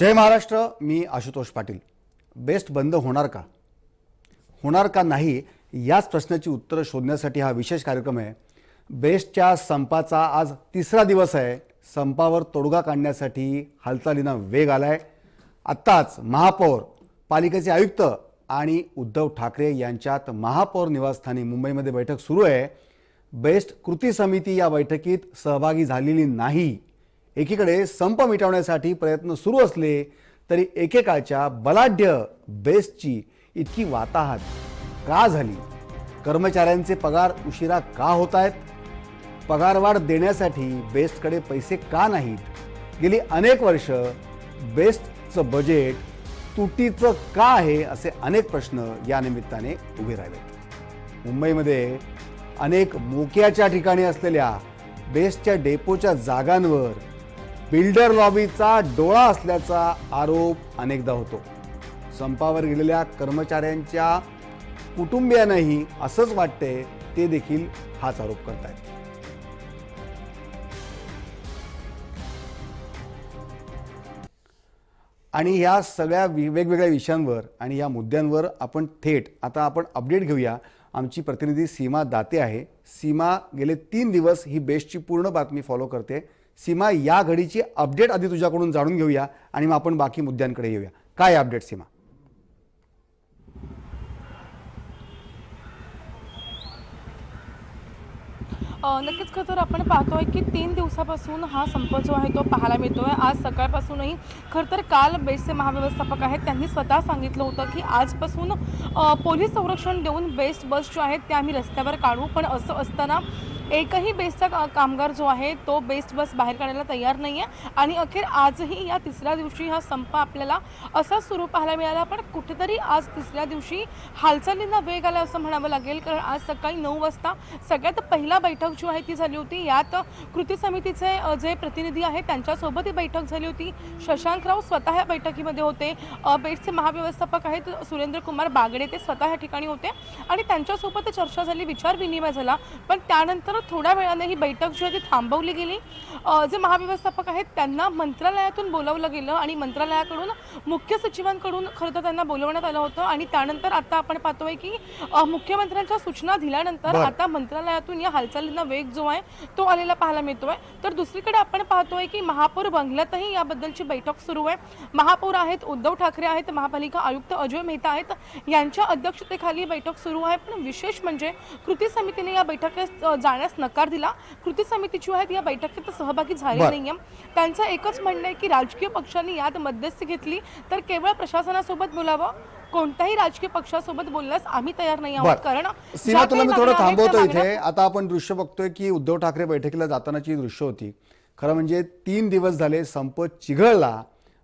जय महाराष्ट्र मी आशुतोष पाटील. बेस्ट बंद होणार का? होणार का नाही याच प्रश्नाची उत्तरं शोधण्यासाठी हा विशेष कार्यक्रम आहे. बेस्टच्या संपाचा आज तिसरा दिवस आहे. संपावर तोडगा काढण्यासाठी हालचालींना वेग आलाय. आत्ताच महापौर पालिकेचे आयुक्त आणि उद्धव ठाकरे यांच्यात महापौर निवासस्थानी मुंबईमध्ये बैठक सुरू आहे. बेस्ट कृती समिती या बैठकीत सहभागी झालेली नाही. एकीकडे संप मिटवण्यासाठी प्रयत्न सुरू असले तरी एकेकाळच्या बलाढ्य बेस्टची इतकी वाताहत का झाली? कर्मचाऱ्यांचे पगार उशिरा का होत आहेत पगारवाढ देण्यासाठी बेस्टकडे पैसे का नाहीत? गेली अनेक वर्ष बेस्टचं बजेट तुटीचं का आहे असे अनेक प्रश्न या निमित्ताने उभे राहिले मुंबईमध्ये अनेक मोक्याच्या ठिकाणी असलेल्या बेस्टच्या डेपोच्या जागांवर बिल्डर लॉबीचा डोळा असल्याचा आरोप अनेकदा होतो. संपावर गेलेल्या कर्मचाऱ्यांच्या कुटुंबियांनाही असंच वाटते ते देखील हाच आरोप करतायत. आणि ह्या सगळ्या वेगवेगळ्या विषयांवर आणि या मुद्द्यांवर आपण थेट आता आपण अपडेट घेऊया. आमची प्रतिनिधी सीमा दाते आहे. सीमा गेले तीन दिवस ही बेस्टची पूर्ण बातमी फॉलो करते. सीमा या घडीची अपडेट आधी तुझ्याकडून जाणून घेऊया आणि मग आपण बाकी मुद्द्यांकडे येऊया. काय अपडेट सीमा? नक्कीच खरं तर आपण पाहतोय की तीन दिवसापासून हा संप जो आहे तो पाहायला मिळतोय. आज सकाळपासूनही खरं तर काल बेस्टचे महाव्यवस्थापक आहेत त्यांनी स्वतः सांगितलं होतं की आजपासून पोलीस संरक्षण देऊन बेस्ट बस जो आहेत त्या आम्ही रस्त्यावर काढू. पण असं असताना एकही बेस्टचा कामगार जो आहे तो बेस्ट बस बाहेर काढायला तयार नाही आहे आणि अखेर आजही या तिसऱ्या दिवशी हा संप आपल्याला असाच सुरू पाहायला मिळाला पण कुठेतरी आज तिसऱ्या दिवशी हालचालींना वेग आला असं म्हणावं लागेल कारण आज सकाळी नऊ वाजता सगळ्यात पहिला बैठक जी आहे ती झाली होती. यात कृती समितीचे जे प्रतिनिधी आहेत त्यांच्यासोबत ही बैठक झाली होती. शशांकराव स्वतः या बैठकीमध्ये होते. बेस्टचे महाव्यवस्थापक आहेत सुरेंद्र कुमार बागडे ते स्वतः या ठिकाणी होते. आणि त्यांच्यासोबत चर्चा झाली विचार विनिमय झाला. पण त्यानंतर थोड्या वेळाने ही बैठक जी आहे ती थांबवली गेली. जे महाव्यवस्थापक आहेत त्यांना मंत्रालयातून बोलावलं गेलं आणि मंत्रालयाकडून मुख्य सचिवांकडून खरं तर त्यांना बोलवण्यात आलं होतं. आणि त्यानंतर आता आपण पाहतोय की मुख्यमंत्र्यांच्या सूचना दिल्यानंतर. आता मंत्रालयातून या हालचालींना वेग जो आहे तो आलेला पाहायला मिळतोय. तर दुसरीकडे आपण पाहतोय की महापौर बंगल्यातही याबद्दलची बैठक सुरू आहे. महापौर आहेत उद्धव ठाकरे आहेत महापालिका आयुक्त अजय मेहता आहेत. यांच्या अध्यक्षतेखाली बैठक सुरू आहे. पण विशेष म्हणजे कृती समितीने या बैठकीत अ, जाण्यास नकार दिला. कृती समिती जी आहेत या बैठकीत सहभागी झाली. नाहीये. त्यांचं एकच म्हणणं आहे की राजकीय पक्षांनी यात मध्यस्थी घेतली तर केवळ प्रशासनासोबत बोलावं. कोणत्याही राजकीय पक्षासोबत बोलण्यास आम्ही तयार नाही आहोत. कारण सीमा तुला मी थोडं थांबवतो इथे. आता आपण दृश्य बघतोय की उद्धव ठाकरे बैठकीला जातानाची दृश्य होती. खरं म्हणजे तीन दिवस झाले संप चिघळला.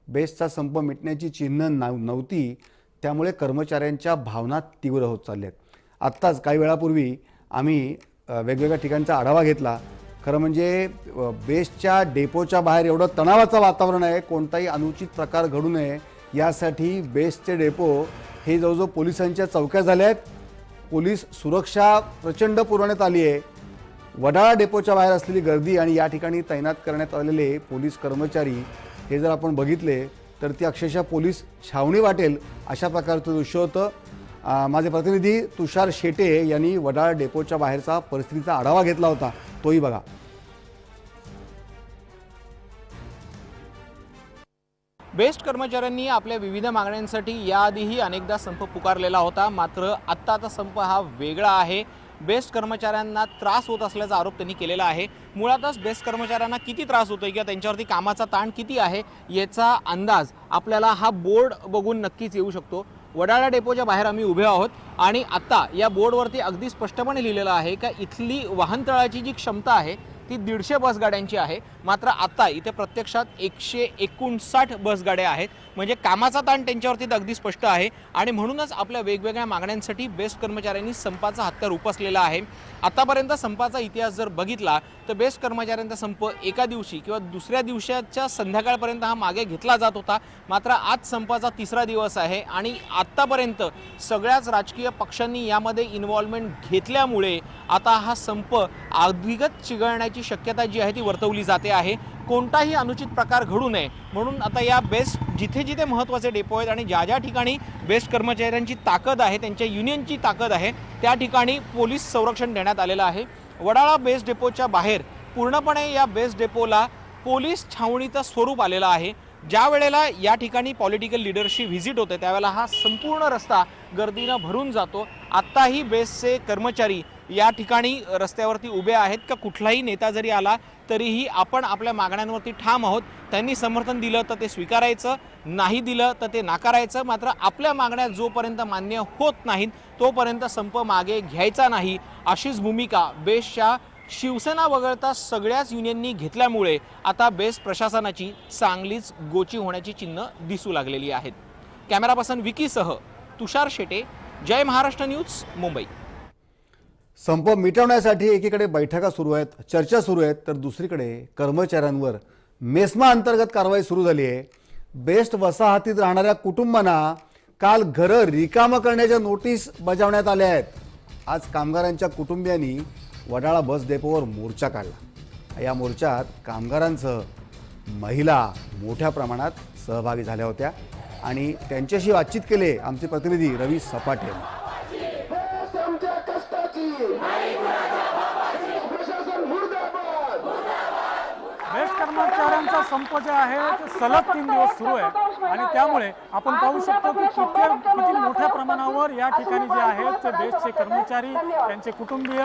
बेस्टचा संप मिटण्याची चिन्ह नव- नव्हती. त्यामुळे कर्मचाऱ्यांच्या भावना तीव्र होत चालल्या आहेत आत्ताच काही वेळापूर्वी आम्ही वेगवेगळ्या ठिकाणचा आढावा घेतला. खरं म्हणजे बेस्टच्या डेपोच्या बाहेर एवढं तणावाचं वातावरण आहे कोणताही अनुचित प्रकार घडू नये यासाठी बेस्टचे डेपो हे जवळजवळ पोलिसांच्या चौक्या झाल्या आहेत. पोलीस सुरक्षा प्रचंड पुरवण्यात आली आहे. वडाळा डेपोच्या बाहेर असलेली गर्दी आणि या ठिकाणी तैनात करण्यात आलेले पोलीस कर्मचारी हे जर आपण बघितले तर ती अक्षरशः पोलीस छावणी वाटेल अशा प्रकारचं दृश्य होतं. माझे प्रतिनिधी तुषार शेटे यांनी वडाळ डेपोच्या बाहेरचा परिस्थितीचा आढावा घेतला होता. तोही बघा. बेस्ट कर्मचाऱ्यांनी आपल्या विविध मागण्यांसाठी याआधीही अनेकदा संप पुकारलेला होता. मात्र आत्ताचा संप हा वेगळा आहे. बेस्ट कर्मचाऱ्यांना त्रास होत असल्याचा आरोप त्यांनी केलेला आहे. मुळातच बेस्ट कर्मचाऱ्यांना किती त्रास होतोय किंवा त्यांच्यावरती कामाचा ताण किती आहे याचा अंदाज आपल्याला हा बोर्ड बघून नक्कीच येऊ शकतो. वडाळा डेपोच्या बाहेर आम्ही उभे आहोत. आणि आत्ता या बोर्डवरती अगदी स्पष्टपणे लिहिलेलं आहे का इथली वाहनतळाची जी क्षमता आहे ती दीडशे बसगाड्यांची आहे. मात्र आता इथे प्रत्यक्षात एकशे एकोणसाठ बसगाड्या आहेत. म्हणजे कामाचा ताण त्यांच्यावरती अगदी स्पष्ट आहे. आणि म्हणूनच आपल्या वेगवेगळ्या मागण्यांसाठी बेस्ट कर्मचाऱ्यांनी संपाचा हत्यार उपसलेला आहे. आतापर्यंत संपाचा इतिहास जर बघितला तर बेस्ट कर्मचाऱ्यांचा संप एका दिवशी किंवा दुसऱ्या दिवसाच्या संध्याकाळपर्यंत हा मागे घेतला जात होता. मात्र आज संपाचा तिसरा दिवस आहे आणि आत्तापर्यंत सगळ्याच राजकीय पक्षांनी यामध्ये इन्व्हॉल्वमेंट घेतल्यामुळे आता हा संप अधिकच चिघळण्याची शक्यता जी आहे ती वर्तवली जाते आहे. कोणताही अनुचित प्रकार घडू नये. म्हणून आता या बेस्ट जिथे जिथे महत्त्वाचे डेपो आहेत आणि ज्या ज्या ठिकाणी बेस्ट कर्मचाऱ्यांची ताकद आहे त्यांच्या युनियनची ताकद आहे त्या ठिकाणी पोलीस संरक्षण देण्यात आलेलं आहे. वडाळा बेस्ट डेपोच्या बाहेर पूर्णपणे या बेस्ट डेपोला पोलीस छावणीचं स्वरूप आलेलं आहे. ज्या वेळेला या ठिकाणी पॉलिटिकल लिडरशी व्हिजिट होते त्यावेळेला हा संपूर्ण रस्ता गर्दीनं भरून जातो. आत्ताही बेसचे कर्मचारी या ठिकाणी रस्त्यावरती उभे आहेत का कुठलाही नेता जरी आला तरीही आपण आपल्या मागण्यांवरती ठाम आहोत. त्यांनी समर्थन दिलं तर ते स्वीकारायचं नाही दिलं तर ते नाकारायचं. मात्र आपल्या मागण्या जोपर्यंत मान्य होत नाहीत तोपर्यंत संप मागे घ्यायचा नाही. अशीच भूमिका बेसच्या शिवसेना वगळता सगळ्याच युनियननी घेतल्यामुळे आता बेस्ट प्रशासनाची चांगलीच गोची होण्याची चिन्ह दिसू लागलेली आहेत. कॅमेरा पर्सन विकीसह तुषार शेटे जय महाराष्ट्र न्यूज मुंबई. संप मिटवण्यासाठी एकीकडे बैठका सुरू आहेत चर्चा सुरू आहेत तर दुसरीकडे कर्मचाऱ्यांवर मेस्मा अंतर्गत कारवाई सुरू झाली आहे. बेस्ट वसाहतीत राहणाऱ्या कुटुंबांना काल घरं रिकामं करण्याच्या नोटीस बजावण्यात आल्या आहेत. आज कामगारांच्या कुटुंबियांनी वडाळा बस डेपोवर मोर्चा काढला. या मोर्चात कामगारांसह महिला मोठ्या प्रमाणात सहभागी झाल्या होत्या आणि त्यांच्याशी बातचीत केले आमचे प्रतिनिधी रवी सपाटे. बेस्ट कर्मचाऱ्यांचा संप जे आहे ते सलग तीन दिवस सुरू आहे. आणि त्यामुळे आपण पाहू शकतो की किती किती मोठ्या प्रमाणावर या ठिकाणी जे आहेत ते बेस्टचे कर्मचारी त्यांचे कुटुंबीय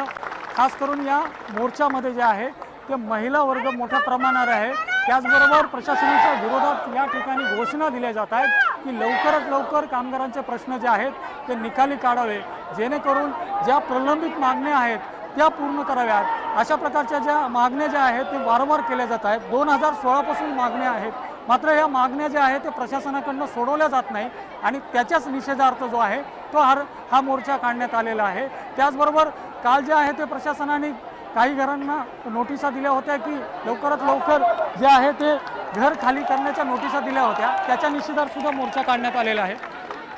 खास करून या मोर्चामध्ये जे आहे ते महिला वर्ग मोठ्या प्रमाणावर आहे. त्याचबरोबर प्रशासनाच्या विरोधात या ठिकाणी घोषणा दिल्या जात आहेत की लवकरात लवकर कामगारांचे प्रश्न जे आहेत ते निकाली काढावे. जेणेकरून ज्या प्रलंबित मागण्या आहेत त्या पूर्ण कराव्यात. अशा प्रकारच्या ज्या मागण्या ज्या आहेत ते वारंवार केल्या जात आहेत. दोन हजार सोळापासून मागण्या आहेत. मात्र या मागण्या ज्या आहेत ते प्रशासनाकडनं सोडवल्या जात नाही आणि त्याच्याच निषेधार्थ जो आहे तो हर हा मोर्चा काढण्यात आलेला आहे. त्याचबरोबर काल जे आहे ते प्रशासनाने काही घरांना नोटिसा दिल्या होत्या की लवकरात लवकर जे आहे ते घर खाली करण्याच्या नोटिसा दिल्या होत्या. त्याच्या निषेधार्थ सुद्धा मोर्चा काढण्यात आलेला आहे.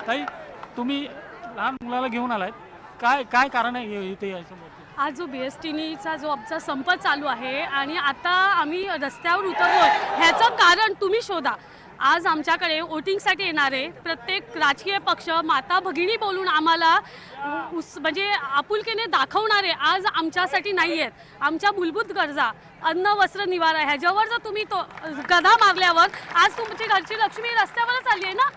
ताई तुम्ही लहान मुलाला घेऊन आलाय काय काय कारण आहे इथे यायचं आज जो बी एस टीनीचा जो आमचा संप चालू आहे आणि आता आम्ही रस्त्यावर उतरलो ह्याचं कारण तुम्ही शोधा. आज आमच्याकडे वोटिंगसाठी येणारे प्रत्येक राजकीय पक्ष माता भगिनी बोलून आम्हाला उस म्हणजे आपुलकीने दाखवणारे आज आमच्यासाठी नाही आहेत आमच्या मूलभूत गरजा अन्न वस्त्र निवारा ह्याच्यावर जर तुम्ही तो गदा मारल्यावर आज तुमची घरची लक्ष्मी रस्त्यावरच आली आहे ना?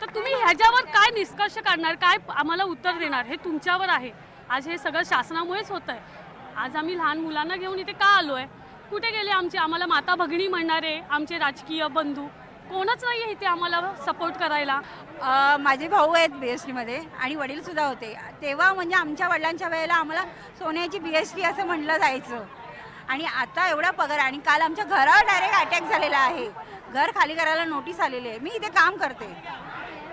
तर तुम्ही ह्याच्यावर काय निष्कर्ष काढणार? काय आम्हाला उत्तर देणार? हे तुमच्यावर आहे. आज हे सगळं शासनामुळेच होत आहे आज आम्ही लहान मुलांना घेऊन इथे का आलो आहे कुठे गेले आमचे? आम्हाला माता भगिनी म्हणणारे आमचे राजकीय बंधू. कोणच नाही आहे इथे आम्हाला सपोर्ट करायला. माझे भाऊ आहेत बी एस टीमध्ये आणि वडीलसुद्धा होते. तेव्हा म्हणजे आमच्या वडिलांच्या वेळेला आम्हाला सोन्याची बी एस टी असं म्हटलं जायचं. आणि आता एवढा पगार आणि काल आमच्या घरावर डायरेक्ट अटॅक झालेला आहे. घर खाली करायला नोटीस आलेली आहे. मी इथे काम करते.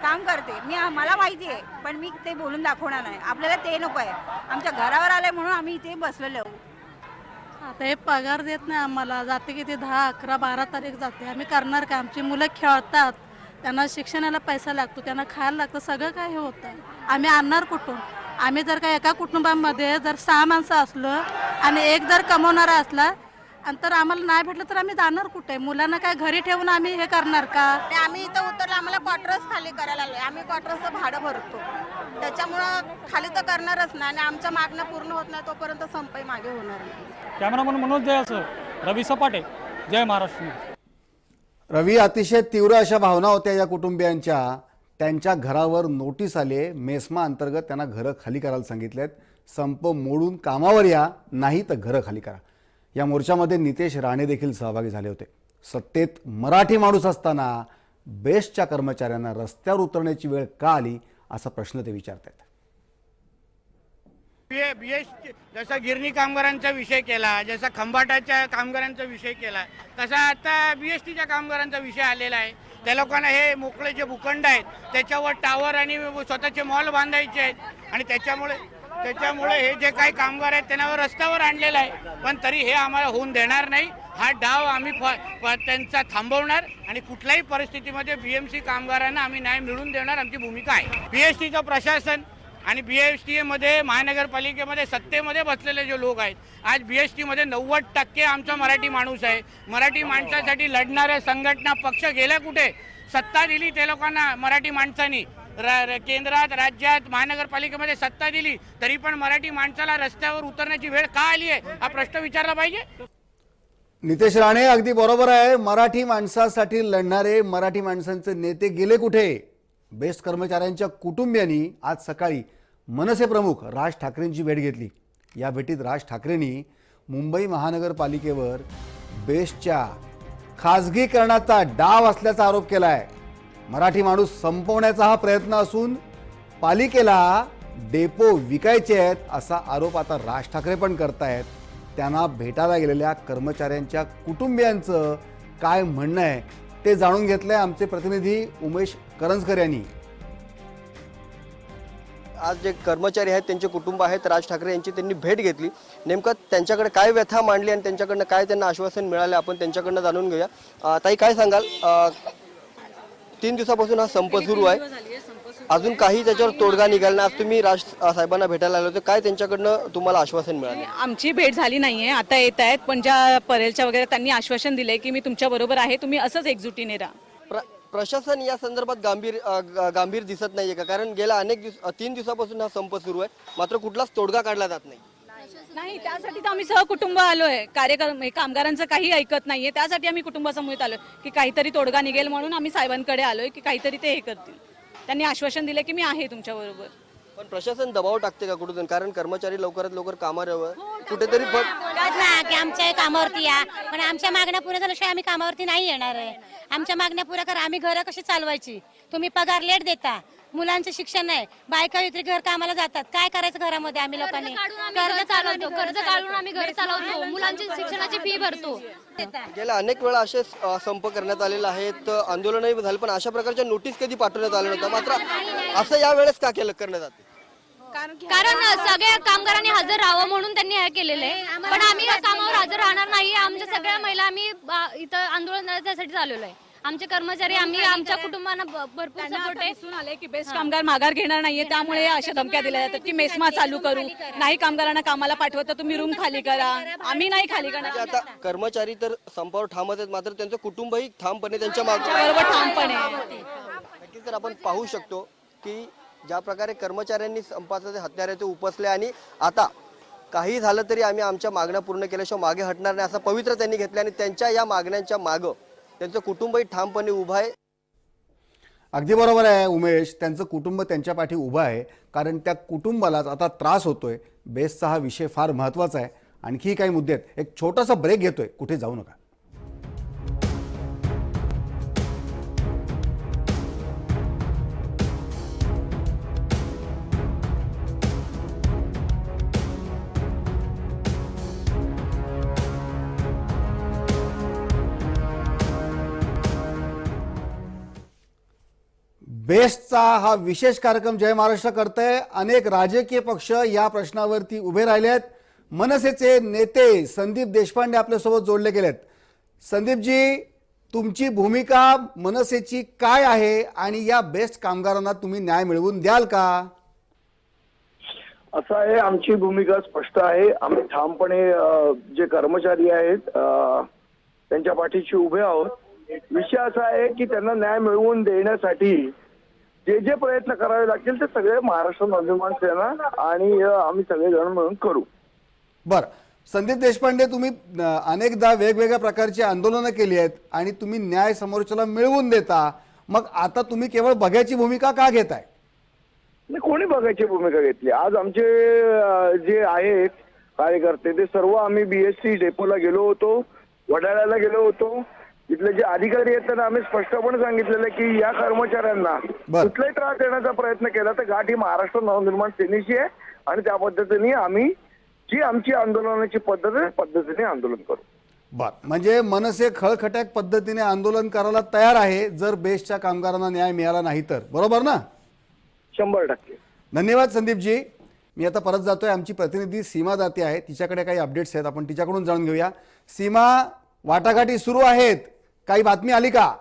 काम करते. मी मला माहिती आहे पण मी ते बोलून दाखवणार नाही. आपल्याला ते नको आहे. आमच्या घरावर आलंय म्हणून आम्ही इथे बसलेलो. आहोत. आता हे पगार देत नाही आम्हाला. जाते किती दहा अकरा बारा तारीख जाते. आम्ही करणार काय? आमची मुलं खेळतात. त्यांना शिक्षणाला पैसा लागतो त्यांना खायला लागतं. सगळं काय हे होतं? आम्ही आणणार कुठून? आम्ही जर का एका कुटुंबामध्ये जर सहा माणसं असलं आणि एक जर कमवणारा असला आणि तर आम्हाला नाही भेटलं तर आम्ही जाणार कुठे? मुलांना काय घरी ठेवून आम्ही हे करणार का? आम्ही इथं उतरलो आम्हाला क्वार्टर्स खाली करायला आलोय आम्ही क्वार्टरचं भाडं भरतो. त्याच्यामुळं खाली तर करणारच नाही आणि आमच्या मागण्या पूर्ण होत नाही तोपर्यंत संपही मागे होणार नाही. कॅमेरामन मनोज जयासह रवी सपाटे. जय महाराष्ट्र. रवी अतिशय तीव्र अशा भावना होत्या या कुटुंबियांच्या. त्यांच्या घरावर नोटीस आले मेस्मा अंतर्गत त्यांना घरं खाली करायला सांगितलेत. संप मोडून कामावर या नाही तर घरं खाली करा. या मोर्चामध्ये नितेश राणे देखील सहभागी झाले होते. सत्तेत मराठी माणूस असताना बेस्टच्या कर्मचाऱ्यांना रस्त्यावर उतरण्याची वेळ का आली असा प्रश्न ते विचारतात बी एस जसा गिरणी कामगारांचा विषय केला जसा खंबाटाच्या कामगारांचा विषय केला तसा आता बी एस टीच्या कामगारांचा विषय आलेला आहे. त्या लोकांना हे मोकळे जे भूखंड आहेत त्याच्यावर टावर आणि स्वतःचे मॉल बांधायचे आहेत आणि त्याच्यामुळे त्याच्यामुळे हे जे काही कामगार आहेत त्यांना रस्त्यावर आणलेलं आहे. पण तरी हे आम्हाला होऊन देणार नाही. हा डाव आम्ही फ- त्यांचा थांबवणार आणि कुठल्याही परिस्थितीमध्ये बीएमसी कामगारांना आम्ही न्याय मिळवून देणार आमची भूमिका आहे. बीएसटीचं प्रशासन आणि बी एस टी एमध्ये महानगरपालिकेमध्ये सत्तेमध्ये बसलेले जे लोक आहेत आज बी एस टीमध्ये नव्वद टक्के आमचा मराठी माणूस आहे. मराठी माणसासाठी लढणाऱ्या संघटना पक्ष गेल्या कुठे? सत्ता दिली त्या लोकांना मराठी माणसांनी. र- केंद्रात राज्यात महानगरपालिकेमध्ये सत्ता दिली तरी पण मराठी माणसाला रस्त्यावर उतरण्याची वेळ का आली आहे? हा प्रश्न विचारला पाहिजे. नितेश राणे अगदी बरोबर आहे. मराठी माणसासाठी लढणारे मराठी माणसांचे नेते गेले कुठे? बेस्ट कर्मचाऱ्यांच्या कुटुंबियांनी आज सकाळी मनसे प्रमुख राज ठाकरेंची भेट घेतली. या भेटीत राज ठाकरेंनी मुंबई महानगरपालिकेवर बेस्टच्या खाजगीकरणाचा डाव असल्याचा आरोप केला आहे मराठी माणूस संपवण्याचा हा प्रयत्न असून पालिकेला डेपो विकायचे आहेत असा आरोप आता राज ठाकरे पण करतायत. त्यांना भेटायला गेलेल्या कर्मचाऱ्यांच्या कुटुंबियांचं काय म्हणणं आहे ते जाणून घेतलं आहे आमचे प्रतिनिधी उमेश करंजकर यांनी. आज जे कर्मचारी आहेत त्यांचे कुटुंब आहेत राज ठाकरे यांची त्यांनी भेट घेतली. नेमकं त्यांच्याकडे काय व्यथा मांडली आणि त्यांच्याकडनं काय त्यांना आश्वासन मिळाले आपण त्यांच्याकडनं जाणून घेऊया. ताई काय सांगाल? तीन दिवसापासून हा संप सुरू आहे. अजून काही त्याच्यावर तोडगा निघाला नाही. आज तुम्ही राज साहेबांना भेटायला आले होते. काय त्यांच्याकडनं तुम्हाला आश्वासन मिळालं? आमची भेट झाली नाहीये. आता येत आहेत. पण ज्या परेलच्या वगैरे त्यांनी आश्वासन दिले की मी तुमच्या बरोबर आहे. तुम्ही असंच एकजुटीने राहा. प्र प्रशासन या संदर्भात गांभीर गांभीर दिसत नाहीये का? कारण गेल्या अनेक दिवस तीन दिवसापासून हा संप सुरू आहे. मात्र कुठलाच तोडगा काढला जात नाही. नाही त्यासाठी तर आम्ही सहकुटुंब आलोय. कार्यक्रम हे कामगारांचं काही ऐकत नाहीये. त्यासाठी आम्ही कुटुंबासमोर आलोय. की काहीतरी तोडगा निघेल म्हणून आम्ही साहेबांकडे आलोय की काहीतरी ते हे करतील. त्यांनी आश्वासन दिले की मी आहे तुमच्या बरोबर पण प्रशासन दबाव टाकते का कुठून? कारण कर्मचारी लवकरात लवकर कामावर यावं. कुठेतरी पण ना की आमच्या कामावरती या. पण आमच्या मागण्या पुऱ्या झाल्याशिवाय आम्ही कामावरती नाही येणार आहे. आमच्या मागण्या पुऱ्या करा. आम्ही घरं कशी चालवायची? तुम्ही पगार लेट देता. मुलांचं शिक्षण आहे बायका इतरी घर कामाला जातात. काय करायचं घरामध्ये आम्ही लोकांनी? कर्ज चालवतो. कर्ज काढून आम्ही घर चालवतो. मुलांची शिक्षणाची फी भरतो. गेल्या अनेक वेळा असे संप करण्यात आलेले आहेत. आंदोलनही झालं पण अशा प्रकारच्या नोटीस कधी पाठवण्यात आल्या नव्हत्या मात्र असं यावेळेस का केलं करण्यात आलं? कारण सगळ्या कामगारांनी हजर राहावं म्हणून त्यांनी हे केलेलं. आहे पण आम्ही या कामावर हजर राहणार नाही. आमच्या सगळ्या महिला आम्ही इथं आंदोलनासाठी चाललेलो आहे आमचे कर्मचारी आम्ही आमच्या कुटुंबांना ब- भरपूर सपोर्ट आहे. दिसून आले की बेस्ट कामगार माघार घेणार नाहीये त्यामुळे अशा धमक्या दिल्या जातात की मेस्मा चालू करू. नाही कामगारांना कामाला पाठवत तर तुम्ही रूम खाली करा. आम्ही नाही खाली म्हणजे करणार. आता कर्मचारी तर संपावर ठामच आहेत मात्र त्यांचं कुटुंबही ठामपणे त्यांच्या मागे बरोबर ठामपणे. नक्कीच तर आपण पाहू शकतो की ज्या प्रकारे कर्मचाऱ्यांनी संपाचं जे हत्यार आहे ते उपसले आणि आता काही झालं तरी आम्ही आमच्या मागण्या पूर्ण केल्याशिवाय मागे हटणार नाही असं पवित्र त्यांनी घेतलं आणि त्यांच्या या मागण्यांच्या मागं त्यांचं कुटुंबही ठामपणे उभं आहे. अगदी बरोबर आहे उमेश त्यांचं कुटुंब त्यांच्या पाठी उभं आहे. कारण त्या कुटुंबालाच आता त्रास होतोय. बेसचा हा विषय फार महत्त्वाचा आहे. आणखी काही मुद्दे आहेत. एक छोटासा ब्रेक घेतोय. कुठे जाऊ नका. बेस्टचा हा विशेष कार्यक्रम जय महाराष्ट्र करतंय. अनेक राजकीय पक्ष या प्रश्नावरती उभे राहिले आहेत. मनसेचे नेते संदीप देशपांडे आपल्यासोबत जोडले गेलेत. संदीपजी तुमची भूमिका मनसेची काय आहे? आणि या बेस्ट कामगारांना तुम्ही न्याय मिळवून द्याल का? असं आहे आमची भूमिका स्पष्ट आहे. आम्ही ठामपणे जे कर्मचारी आहेत त्यांच्या पाठीशी उभे आहोत. विषय असा आहे की त्यांना न्याय मिळवून देण्यासाठी जे जे प्रयत्न करावे लागतील ते सगळे महाराष्ट्र नवनिर्माण सेना आणि आम्ही सगळेजण मिळून करू. बर. संदीप देशपांडे तुम्ही अनेकदा वेगवेगळ्या प्रकारची आंदोलनं केली आहेत आणि तुम्ही न्याय समोरच्याला मिळवून देता. मग आता तुम्ही केवळ बघ्याची भूमिका का घेताय? नाही, कोणी बघायची भूमिका घेतली? आज आमचे जे आहेत कार्यकर्ते ते सर्व आम्ही बीएससी डेपोला गेलो होतो वडाळ्याला गेलो होतो. तिथले जे अधिकारी आहेत त्यांना आम्ही स्पष्टपणे सांगितलेलं आहे की या कर्मचाऱ्यांना बर. कुठलाही त्रास देण्याचा प्रयत्न केला तर गाठ ही महाराष्ट्र नवनिर्माण सेनेची आहे आणि त्या पद्धतीने आम्ही जी आमची आंदोलनाची पद्धत आहे पद्धतीने आंदोलन करू. बर. म्हणजे मनसे खळखट्याक पद्धतीने आंदोलन करायला तयार आहे जर बेस्टच्या कामगारांना न्याय मिळाला नाही तर. बरोबर ना? शंभर टक्के. धन्यवाद संदीपजी. मी आता परत जातोय. आमची प्रतिनिधी सीमा जाते आहे. तिच्याकडे काही अपडेट्स आहेत आपण तिच्याकडून जाणून घेऊया. सीमा वाटाघाटी सुरू आहेत. काही बातमी आली का?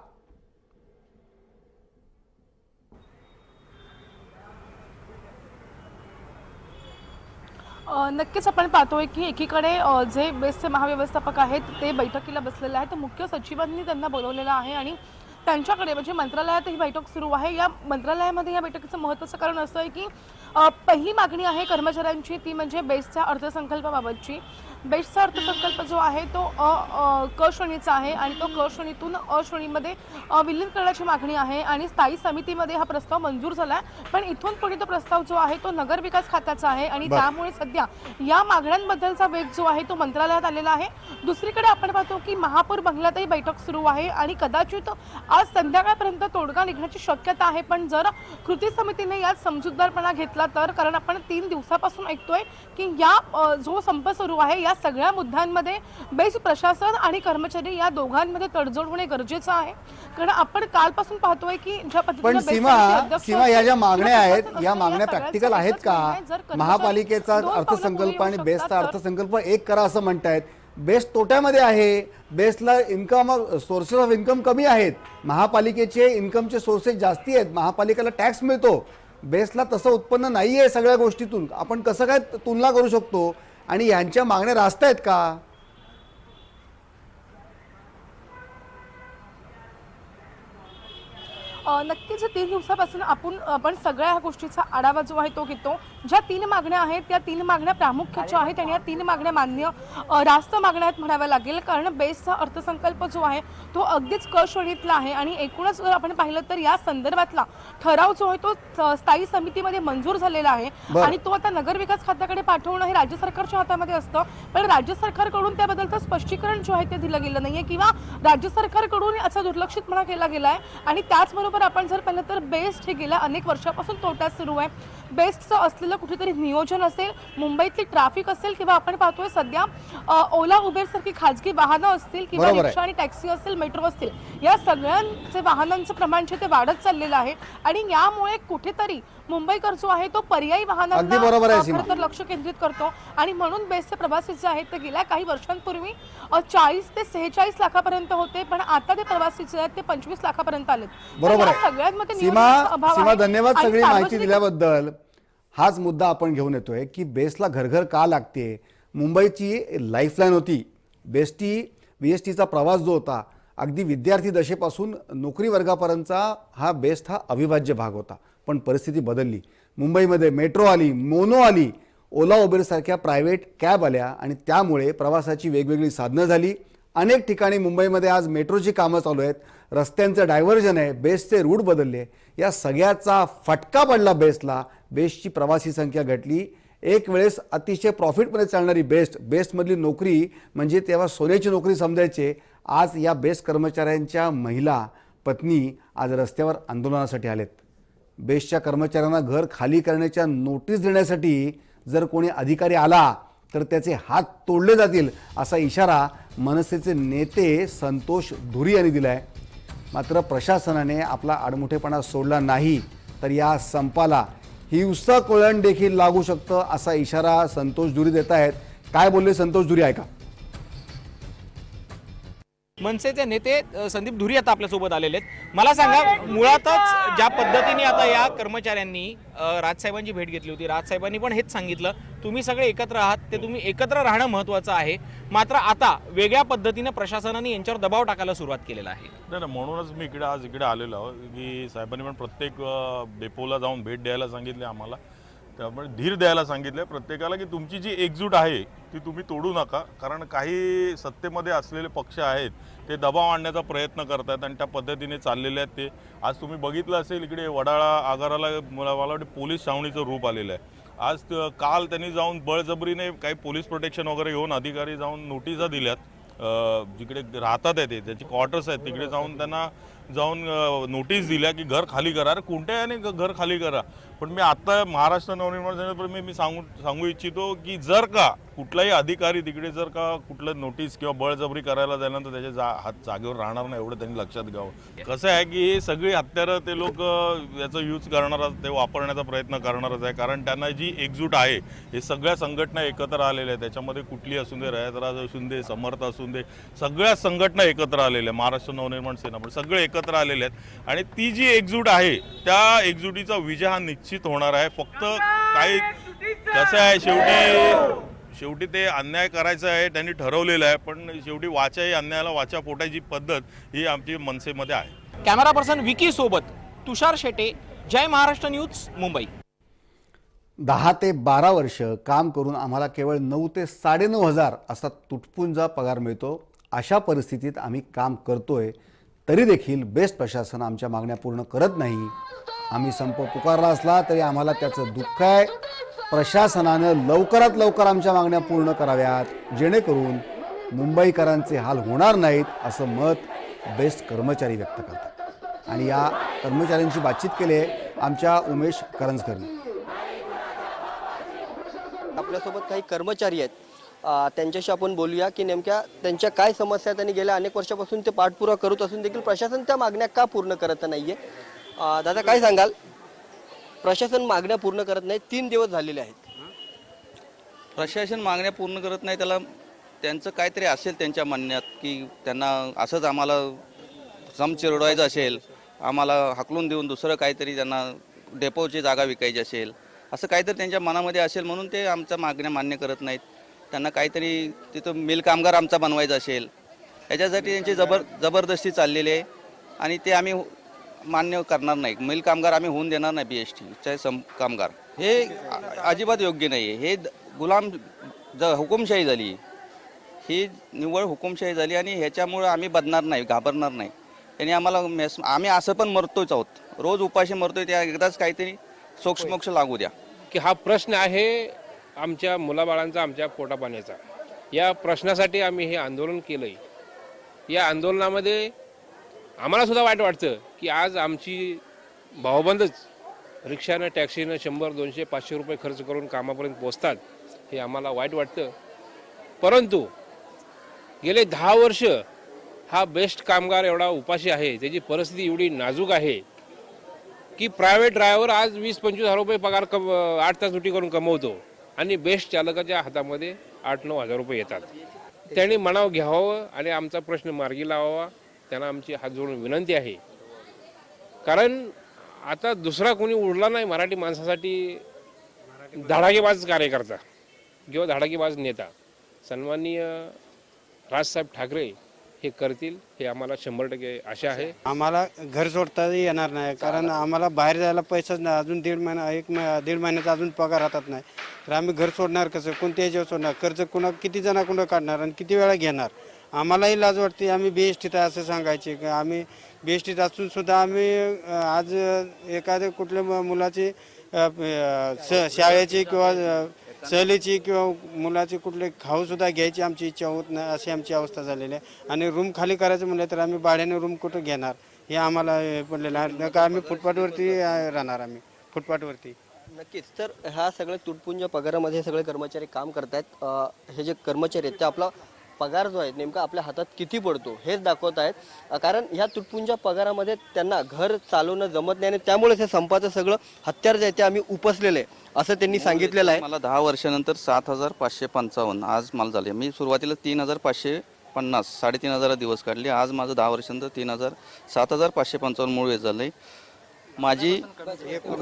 नक्कीच आपण पाहतोय की एकीकडे जे बेस्टचे महाव्यवस्थापक आहेत ते बैठकीला बसलेले आहेत. तर मुख्य सचिवांनी त्यांना बोलवलेलं आहे आणि त्यांच्याकडे म्हणजे मंत्रालयात ही बैठक सुरू आहे. या मंत्रालयामध्ये या बैठकीचं महत्त्वाचं कारण असं आहे की पहिली मागणी आहे कर्मचाऱ्यांची ती म्हणजे बेस्टच्या अर्थसंकल्पाबाबतची. बेस्टचा अर्थसंकल्प जो आहे तो अ क श्रेणीचा आहे आणि तो क श्रेणीतून अ श्रेणीमध्ये विलीन करण्याची मागणी आहे आणि स्थायी समितीमध्ये हा प्रस्ताव मंजूर झाला आहे पण इथून पुढे तो प्रस्ताव जो आहे तो नगरविकास खात्याचा आहे आणि. त्यामुळे सध्या या मागण्यांबद्दलचा वेग जो आहे तो मंत्रालयात आलेला आहे. दुसरीकडे आपण पाहतो की महापौर बंगल्यातही बैठक सुरू आहे आणि कदाचित आज संध्याकाळपर्यंत तोडगा निघण्याची शक्यता आहे. पण जर कृती समितीने यात समजूतदारपणा घेतला तर कारण आपण तीन दिवसापासून ऐकतोय की या जो संप सुरू आहे या सगळ्या मुद्द्यांमध्ये बेस्ट प्रशासन आणि कर्मचारी या दोघांमध्ये तडजोड होणे गरजेचं आहे. कारण आपण कालपासून पाहतोय की ज्या पण सीमा सीमा या ज्या मागण्या आहेत या मागण्या प्रॅक्टिकल आहेत का? महापालिकेचा अर्थसंकल्प आणि बेस्टचा अर्थसंकल्प एक करा असं म्हणतायत. बेस्ट तोट्यामध्ये आहे. बेस्टला इन्कम सोर्सेस ऑफ इन्कम कमी आहेत. महापालिकेचे इन्कमचे सोर्सेस जास्ती आहेत. महापालिकेला टॅक्स मिळतो. बेस्टला तसं उत्पन्न नाही आहे सगळ्या गोष्टीतून. आपण कसं काय तुलना करू शकतो? आणि यांच्या मागण्या रास्त आहेत का? नक्कीच तीन दिवसापासून आपण आपण सगळ्या ह्या गोष्टीचा आढावा जो आहे तो घेतो. ज्या तीन मागण्या आहेत त्या तीन मागण्या प्रामुख्याच्या आहेत आणि या तीन मागण्या मान्य रास्त मागण्या आहेत म्हणाव्या लागेल. कारण बेस्टचा अर्थसंकल्प जो आहे तो अगदीच क श्रेणीतला आहे आणि एकूणच जर आपण पाहिलं तर या संदर्भातला ठराव जो आहे तो स्थायी समितीमध्ये मंजूर झालेला आहे. आणि तो आता नगरविकास खात्याकडे पाठवणं हे राज्य सरकारच्या हातामध्ये असतं. पण राज्य सरकारकडून त्याबद्दलचं स्पष्टीकरण जे आहे ते दिलं गेलं नाहीये किंवा राज्य सरकारकडून असा दुर्लक्षितपणा केला गेला आहे आणि त्याचबरोबर आपण जर पाहिलं तर बेस्ट हे गेल्या अनेक वर्षापासून तोट्यात सुरू आहे बेस्टचं असलेलं कुठेतरी नियोजन असेल मुंबईतली ट्रॅफिक असेल किंवा आपण पाहतोय सध्या ओला उबेर सारखी खाजगी वाहनं असतील किंवा बरोबर. रिक्षा आणि टॅक्सी असेल मेट्रो असतील या सगळ्यांचे वाहनांचं प्रमाण जे ते वाढत चाललेलं आहे आणि यामुळे कुठेतरी मुंबईकर जो आहे तो पर्यायी वाहनांना. खरं तर लक्ष केंद्रित करतो. आणि म्हणून बेस्टचे प्रवासी जे आहेत. ते गेल्या काही वर्षांपूर्वी चाळीस ते सेहेचाळीस लाखापर्यंत होते पण आता ते प्रवासी जे आहेत ते पंचवीस लाखापर्यंत तर बरोबर सगळ्यांमध्ये सीमा. धन्यवाद सगळी माहिती दिल्याबद्दल. हाच मुद्दा आपण घेऊन येतोय की बेस्टला घरघर का लागते? मुंबईची लाईफलाईन होती. बेस्टी बी एस टीचा प्रवास जो होता अगदी विद्यार्थी दशेपासून नोकरी वर्गापर्यंतचा हा बेस्ट हा अविभाज्य भाग होता. पण परिस्थिती बदलली. मुंबईमध्ये मेट्रो आली मोनो आली ओला उबेरसारख्या प्रायव्हेट कॅब आल्या आणि त्यामुळे प्रवासाची वेगवेगळी साधनं झाली. अनेक ठिकाणी मुंबईमध्ये आज मेट्रोची कामं चालू आहेत. रस्त्यांचं डायव्हर्जन आहे बेस्टचे रूट बदलले. या सगळ्याचा फटका पडला बेस्टला बेस्टची प्रवासी संख्या घटली. एक वेळेस अतिशय प्रॉफिटमध्ये चालणारी बेस्ट बेस्टमधली नोकरी म्हणजे तेव्हा सोन्याची नोकरी समजायचे. आज या बेस्ट कर्मचाऱ्यांच्या महिला पत्नी आज रस्त्यावर आंदोलनासाठी आलेत. बेस्टच्या कर्मचाऱ्यांना घर खाली करण्याच्या नोटीस देण्यासाठी जर कोणी अधिकारी आला तर त्याचे हात तोडले जातील असा इशारा मनसेचे नेते संतोष धुरी यांनी दिला आहे मात्र प्रशासनाने आपला आडमुठेपणा सोडला नाही तर या संपाला हिंसा कळण देखील लागू शकतं असा इशारा संतोष धुरी देत आहेत काय बोलले संतोष धुरी ऐका. मनसेचे नेते संदीप धुरी आता आपल्यासोबत आलेले आहेत. मला सांगा मुळातच ज्या पद्धतीने आता या कर्मचाऱ्यांनी राजसाहेबांची भेट घेतली होती राजसाहेबांनी पण हेच सांगितलं तुम्ही सगळे एकत्र आहात ते तुम्ही एकत्र राहणं महत्त्वाचं आहे. मात्र आता वेगळ्या पद्धतीने प्रशासनाने यांच्यावर दबाव टाकायला सुरुवात केलेला आहे. नाही म्हणूनच मी इकडे आज इकडे आलेलो आहोत. की साहेबांनी पण प्रत्येक डेपोला जाऊन भेट द्यायला सांगितले आम्हाला. त्यामुळे धीर द्यायला सांगितलं प्रत्येकाला की तुमची जी एकजूट आहे ती तुम्ही तोडू नका. कारण काही सत्तेमध्ये असलेले पक्ष आहेत ते दबाव आणण्याचा प्रयत्न करतात आणि त्या पद्धतीने चाललेले आहेत ते. आज तुम्ही बघितलं असेल इकडे वडाळा आगाराला मला मला वाटतं पोलीस छावणीचं रूप आलेलं आहे. आज काल त्यांनी जाऊन बळजबरीने काही पोलीस प्रोटेक्शन वगैरे घेऊन अधिकारी जाऊन नोटिसा दिल्यात. जिकडे राहतात आहे ते त्याचे क्वार्टर्स आहेत तिकडे जाऊन त्यांना जाऊन नोटीस दिल्या की घर खाली करा. अरे कोणत्या याने घर खाली करा? पण मी आत्ता महाराष्ट्र नवनिर्माण सेनेप्रमाणे मी मी सांगू सांगू इच्छितो की जर का कुठलाही अधिकारी तिकडे जर का कुठलं नोटीस किंवा बळजबरी करायला झाल्यानंतर त्याच्या जा हात जागेवर राहणार नाही. एवढं त्यांनी लक्षात घ्यावं. कसं आहे की हे सगळी हत्यारं ते लोक याचा यूज करणारच ते वापरण्याचा प्रयत्न करणारच आहे. कारण त्यांना जी एकजूट आहे हे सगळ्या संघटना एकत्र आलेल्या आहेत. त्याच्यामध्ये कुठली असू दे रयतराज असू दे समर्थ असू दे सगळ्या संघटना एकत्र आलेल्या आहेत. महाराष्ट्र नवनिर्माण सेना पण सगळे एकत्र आलेले आहेत. आणि ती जी एकजूट आहे त्या एकजुटीचा विजय हा निश्चित होणार आहे. फक्त काही कसं आहे शेवटी शेवटी ते अन्याय करायचं आहे त्यांनी ठरवलेलं आहे पण शेवटी वाचा ही अन्यायाला वाचा फोटायची पद्धत ही आमची मनसेमध्ये आहे. कॅमेरा पर्सन विकी सोबत तुषार शेटे जय महाराष्ट्र न्यूज मुंबई. दहा ते बारा वर्ष काम करून आम्हाला केवळ नऊ ते साडेनऊ हजार असा तुटपुंजा पगार मिळतो. अशा परिस्थितीत आम्ही काम करतोय. तरी देखील बेस्ट प्रशासन आमच्या मागण्या पूर्ण करत नाही. आम्ही संप पुकारला असला तरी आम्हाला त्याचं दुःख आहे. प्रशासनानं लवकरात लवकर आमच्या मागण्या पूर्ण कराव्यात. जेणेकरून मुंबईकरांचे हाल होणार नाहीत असं मत बेस्ट कर्मचारी व्यक्त करतात. आणि या कर्मचाऱ्यांशी बातचीत केली आहे आमच्या उमेश करंजकरनी. आपल्यासोबत काही कर्मचारी आहेत. त्यांच्याशी आपण बोलूया की नेमक्या त्यांच्या काय समस्या आहेत आणि गेल्या अनेक वर्षापासून ते पाठपुरावा करत असून देखील प्रशासन त्या मागण्या का पूर्ण करत नाहीये? दादा काय सांगाल? प्रशासन मागण्या पूर्ण करत नाही तीन दिवस झालेले आहेत. प्रशासन मागण्या पूर्ण करत नाही त्याला त्यांचं काहीतरी असेल त्यांच्या म्हणण्यात की त्यांना असंच आम्हाला सम चिरडवायचं असेल आम्हाला हाकलून देऊन दुसरं काहीतरी त्यांना डेपोची जागा विकायची असेल असं काहीतरी त्यांच्या मनामध्ये असेल म्हणून ते आमच्या मागण्या मान्य करत नाहीत. त्यांना काहीतरी तिथं मिल कामगार आमचा बनवायचा असेल. याच्यासाठी त्यांची जबर जबरदस्ती चाललेली आहे. आणि ते आम्ही मान्य करणार नाही. मिल कामगार आम्ही होऊन देणार नाही बी एस टीचे सम कामगार. हे अजिबात योग्य नाही आहे हे गुलाम ज हुकुमशाही झाली. ही निव्वळ हुकुमशाही झाली आणि ह्याच्यामुळं आम्ही बदणार नाही घाबरणार नाही. त्यांनी आम्हाला मेस आम्ही असं पण मरतोच आहोत. रोज उपाशी मरतोय त्या एकदाच काहीतरी सोक्षमोक्ष लागू द्या. की हा प्रश्न आहे आमच्या मुलाबाळांचा आमच्या पोटापाण्याचा. या प्रश्नासाठी आम्ही हे आंदोलन केलं आहे या आंदोलनामध्ये आम्हाला सुद्धा वाईट वाटतं की आज आमची भावबंदच रिक्षानं टॅक्सीनं शंभर दोनशे पाचशे रुपये खर्च करून कामापर्यंत पोचतात हे आम्हाला वाईट वाटतं. परंतु गेले दहा वर्ष हा बेस्ट कामगार एवढा उपाशी आहे त्याची परिस्थिती एवढी नाजूक आहे की प्रायव्हेट ड्रायव्हर आज वीस पंचवीस हजार रुपये पगार कम आठ तास सुटी करून कमवतो. आणि बेस्ट चालकाच्या हातामध्ये आठ नऊ हजार रुपये येतात. त्यांनी मनाव घ्यावं आणि आमचा प्रश्न मार्गी लावावा त्यांना आमची हात जोडून विनंती आहे. कारण आता दुसरा कोणी उरला नाही मराठी माणसासाठी धडाकेबाज कार्यकर्ता किंवा धडाकेबाज नेता. सन्माननीय राजसाहेब ठाकरे हे करतील हे आम्हाला शंभर टक्के आशा आहे. आम्हाला घर सोडता येणार नाही कारण आम्हाला बाहेर जायला पैसाच नाही अजून दीड महिना एक दीड महिन्याचा अजून पगार हातात नाही. तर आम्ही घर सोडणार कसं कोणत्या ह्याच्यावर सोडणार कर्ज कुणा किती जणाकडं काढणार आणि किती वेळा घेणार? आम्हालाही लाज वाटते आम्ही बी एस टीत आहे असं सांगायचे की आम्ही बी एस टीत असून सुद्धा आम्ही अ, आज अ, एखाद्या कुठल्या म- मुलाची अ, अ, स- शाळेची किंवा अ, सहलीची किंवा मुलाची कुठले खाऊ सुद्धा घ्यायची आमची इच्छा होत नाही अशी आमची अवस्था झालेली आहे. आणि रूम खाली करायचं म्हणलं तर आम्ही भाड्याने रूम कुठं घेणार? हे आम्हाला हे पडलेलं आहे. नका का आम्ही फुटपाथवरती राहणार आम्ही. फुटपाथवरती. नक्कीच. तर ह्या सगळ्या तुटपुंज पगारामध्ये हे सगळे कर्मचारी काम करतायत. हे जे कर्मचारी आहेत ते आपला पगार जो आहे नेमका आपल्या हातात किती पडतो हेच दाखवत आहेत. कारण ह्या तुटपुंजा पगारामध्ये त्यांना घर चालवणं जमत नाही आणि त्यामुळेच हे संपाचं सगळं हत्यार जे आहे ते आम्ही उपसलेलं. आहे असं त्यांनी सांगितलेलं आहे. मला दहा वर्षानंतर सात हजार पाचशे पंचावन्न आज मला झाले. मी सुरुवातीला तीन हजार पाचशे पन्नास साडेतीन हजार दिवस काढले. आज माझं दहा वर्षानंतर तीन हजार सात हजार पाचशे पंचावन्न मूळ वेळ झालं माझी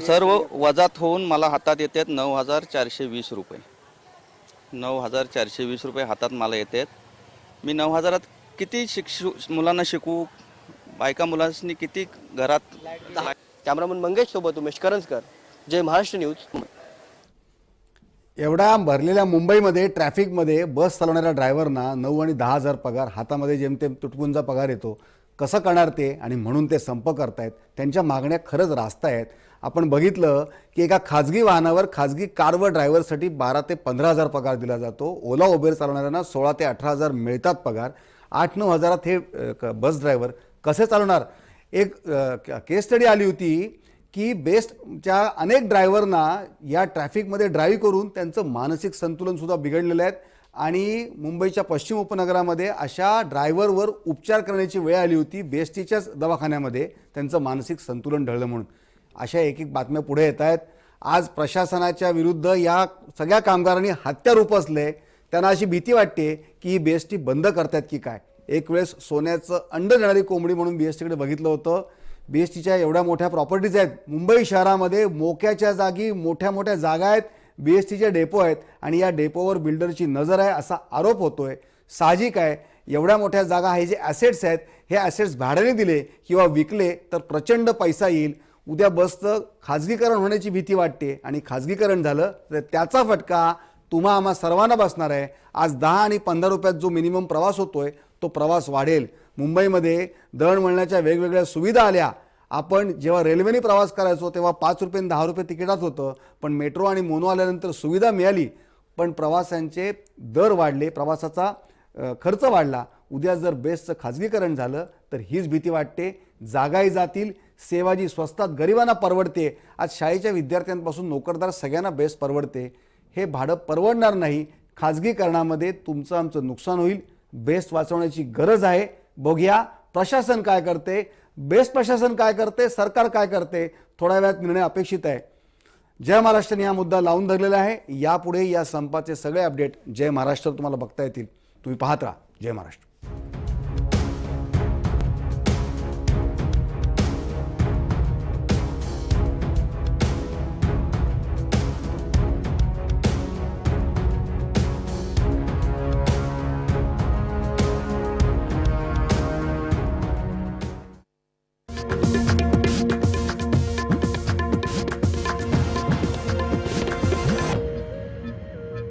सर्व वजात होऊन मला हातात येतात नऊ हजार चारशे वीस रुपये. नऊ हजार चारशे वीस रुपये हातात मला येतात. मी नऊ हजारात किती शिक्षू मुलांना शिकवू बायका मुलांनी किती घरात कॅमेरामन मंगेश सोबत उमेश करंजकर. जय महाराष्ट्र न्यूज. एवढ्या भरलेल्या मुंबईमध्ये ट्रॅफिकमध्ये बस चालवणाऱ्या ड्रायव्हरना नऊ आणि दहा हजार पगार हातामध्ये जेमतेम तुटपुंजा पगार येतो. कसं करणार ते आणि म्हणून ते संप करतायत. त्यांच्या मागण्या खरंच रास्त आहेत आपण बघितलं की एका खाजगी वाहनावर खाजगी कारवर ड्रायव्हरसाठी बारा ते पंधरा हजार पगार दिला जातो. ओला उबेर चालवणाऱ्यांना सोळा ते अठरा हजार मिळतात पगार. आठ नऊ हजारात हे क- बस ड्रायव्हर कसे चालवणार? एक केस स्टडी आली होती. की बेस्टच्या अनेक ड्रायव्हरना या ट्रॅफिकमध्ये ड्राईव्ह करून त्यांचं मानसिक संतुलनसुद्धा बिघडलेलं आहे. आणि मुंबईच्या पश्चिम उपनगरामध्ये अशा ड्रायव्हरवर उपचार करण्याची वेळ आली होती बेस्टीच्याच दवाखान्यामध्ये त्यांचं मानसिक संतुलन ढळलं म्हणून. अशा एक एक बातम्या पुढे येत आहेत. आज प्रशासनाच्या विरुद्ध या सगळ्या कामगारांनी हत्यार उपसले त्यांना अशी भीती वाटते की ही बी एस टी बंद करतात की काय? एक वेळेस सोन्याचं अंड देणारी कोंबडी म्हणून बी एस टीकडे बघितलं होतं. बी एस टीच्या एवढ्या मोठ्या प्रॉपर्टीज आहेत. मुंबई शहरामध्ये मोक्याच्या जागी मोठ्या मोठ्या जागा आहेत. बी एस टीचे डेपो आहेत आणि या डेपोवर बिल्डरची नजर आहे असा आरोप होतोय. साहजिक आहे. एवढ्या मोठ्या जागा हे जे ॲसेट्स आहेत हे ॲसेट्स भाड्याने दिले किंवा विकले तर प्रचंड पैसा येईल. उद्या बसचं खाजगीकरण होण्याची भीती वाटते आणि खाजगीकरण झालं तर त्याचा फटका तुम्हा आम्हा सर्वांना बसणार आहे. आज दहा आणि पंधरा रुपयात जो मिनिमम प्रवास होतोय तो प्रवास वाढेल. मुंबईमध्ये दळणवळणाच्या वेगवेगळ्या सुविधा आल्या. आपण जेव्हा रेल्वेने प्रवास करायचो तेव्हा पाच रुपये आणि दहा रुपये तिकिटात होतं. पण मेट्रो आणि मोनो आल्यानंतर सुविधा मिळाली. पण प्रवाशांचे दर वाढले प्रवासाचा खर्च वाढला. उद्या जर बेस्टचं खाजगीकरण झालं तर हीच भीती वाटते. जागाही जातील सेवा जी स्वस्तात गरिबांना परवडते. आज शाळेच्या विद्यार्थ्यांपासून नोकरदार सगळ्यांना बेस्ट परवडते. हे भाडं परवडणार नाही. खाजगीकरणामध्ये तुमचं आमचं नुकसान होईल. बेस्ट वाचवण्याची गरज आहे. बघूया. प्रशासन काय करते? बेस्ट प्रशासन काय करते? सरकार काय करते? थोड्या वेळात निर्णय अपेक्षित आहे. जय महाराष्ट्रने हा मुद्दा लावून धरलेला आहे. यापुढे या संपाचे सगळे अपडेट जय महाराष्ट्र तुम्हाला बघता येतील. तुम्ही पाहत राहा. जय महाराष्ट्र.